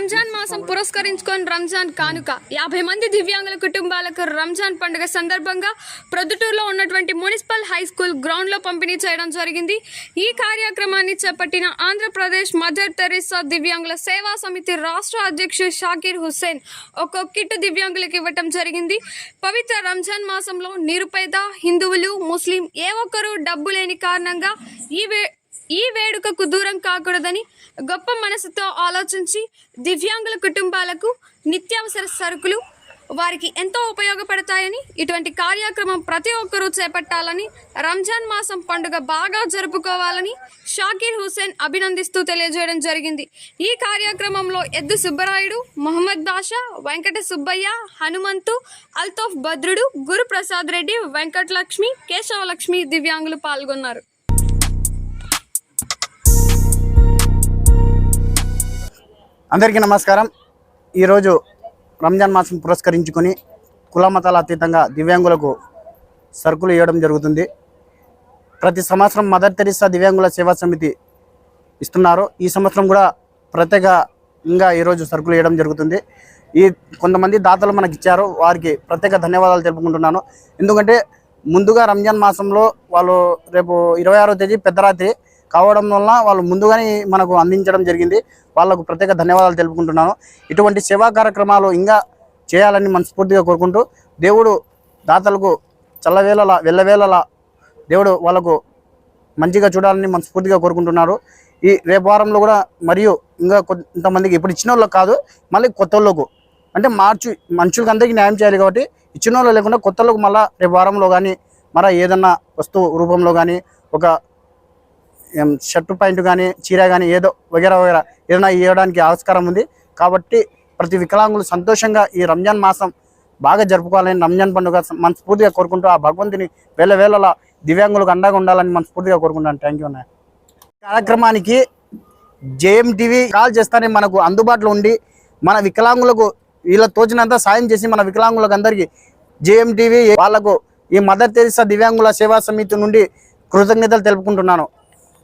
Ramzan మాసం పురస్కరించుకొని రంజాన్ కానుక. యాభై మంది దివ్యాంగుల కుటుంబాలకు రంజాన్ పండుగ సందర్భంగా ప్రొద్దుటూరులో ఉన్నటువంటి మున్సిపల్ హై స్కూల్ గ్రౌండ్లో పంపిణీ చేయడం జరిగింది. ఈ కార్యక్రమాన్ని చేపట్టిన ఆంధ్రప్రదేశ్ మదర్ తెరిసా దివ్యాంగుల సేవా సమితి రాష్ట్ర అధ్యక్షుడు షాకీర్ హుస్సేన్ ఒక కిట్ దివ్యాంగులకు ఇవ్వటం జరిగింది. పవిత్ర రంజాన్ మాసంలో నిరుపేద హిందువులు ముస్లిం ఏ ఒక్కరూ డబ్బు లేని కారణంగా ఈ వే ఈ వేడుకకు దూరం కాకూడదని గొప్ప మనసుతో ఆలోచించి దివ్యాంగుల కుటుంబాలకు నిత్యావసర సరుకులు వారికి ఎంతో ఉపయోగపడతాయని ఇటువంటి కార్యక్రమం ప్రతి ఒక్కరూ చేపట్టాలని రంజాన్ మాసం పండుగ బాగా జరుపుకోవాలని షాకీర్ హుసేన్ అభినందిస్తూ తెలియజేయడం జరిగింది. ఈ కార్యక్రమంలో ఎద్దు సుబ్బరాయుడు మొహమ్మద్ బాషా వెంకట సుబ్బయ్య హనుమంతు అల్తోఫ్ భద్రుడు గురుప్రసాద్ రెడ్డి వెంకటలక్ష్మి కేశవలక్ష్మి దివ్యాంగులు పాల్గొన్నారు. అందరికీ నమస్కారం. ఈరోజు రంజాన్ మాసం పురస్కరించుకొని కుల మతాల అతీతంగా దివ్యాంగులకు సరుకులు ఇవ్వడం జరుగుతుంది. ప్రతి సంవత్సరం మదర్ తెరిసా దివ్యాంగుల సేవా సమితి ఇస్తున్నారు. ఈ సంవత్సరం కూడా ప్రత్యేకంగా ఈరోజు సరుకులు ఇవ్వడం జరుగుతుంది. ఈ కొంతమంది దాతలు మనకి ఇచ్చారు. వారికి ప్రత్యేక ధన్యవాదాలు తెలుపుకుంటున్నాను. ఎందుకంటే ముందుగా రంజాన్ మాసంలో వాళ్ళు రేపు ఇరవై ఆరో తేదీ పెద్దరాత్రి కావడం వలన వాళ్ళు ముందుగానే మనకు అందించడం జరిగింది. వాళ్ళకు ప్రత్యేక ధన్యవాదాలు తెలుపుకుంటున్నాను. ఇటువంటి సేవా కార్యక్రమాలు ఇంకా చేయాలని మనస్ఫూర్తిగా కోరుకుంటూ దేవుడు దాతలకు చల్లవేళలా వెళ్ళవేళలా దేవుడు వాళ్ళకు మంచిగా చూడాలని మనస్ఫూర్తిగా కోరుకుంటున్నారు. ఈ రేపు వారంలో కూడా మరియు ఇంకా కొంతమందికి ఇప్పుడు ఇచ్చిన వాళ్ళకి కాదు మళ్ళీ కొత్త వాళ్ళకు. అంటే మార్చి మనుషులకు అందరికీ న్యాయం చేయాలి కాబట్టి ఇచ్చిన వాళ్ళు లేకుండా కొత్త వాళ్ళకు మళ్ళీ రేపు వారంలో కానీ మర ఏదన్నా వస్తువు రూపంలో కానీ ఒక షర్టు పాయింట్ కానీ చీర కానీ ఏదో వగేరా వగేరా ఏదైనా ఇవ్వడానికి ఆస్కారం ఉంది. కాబట్టి ప్రతి వికలాంగులు సంతోషంగా ఈ రంజాన్ మాసం బాగా జరుపుకోవాలని రంజాన్ పండుగ మనస్ఫూర్తిగా కోరుకుంటూ ఆ భగవంతుని వేల వేళలా దివ్యాంగులకు అండగా ఉండాలని మనస్ఫూర్తిగా కోరుకుంటాను థ్యాంక్ యూ అన్న కార్యక్రమానికి జేఎం టీవీ కాల్ చేస్తానే మనకు అందుబాటులో ఉండి మన వికలాంగులకు వీళ్ళ తోచినంత సాయం చేసి మన వికలాంగులకు అందరికీ జేఎం టీవీ వాళ్ళకు ఈ మదర్ తెరిసా దివ్యాంగుల సేవా సమితి నుండి కృతజ్ఞతలు తెలుపుకుంటున్నాను.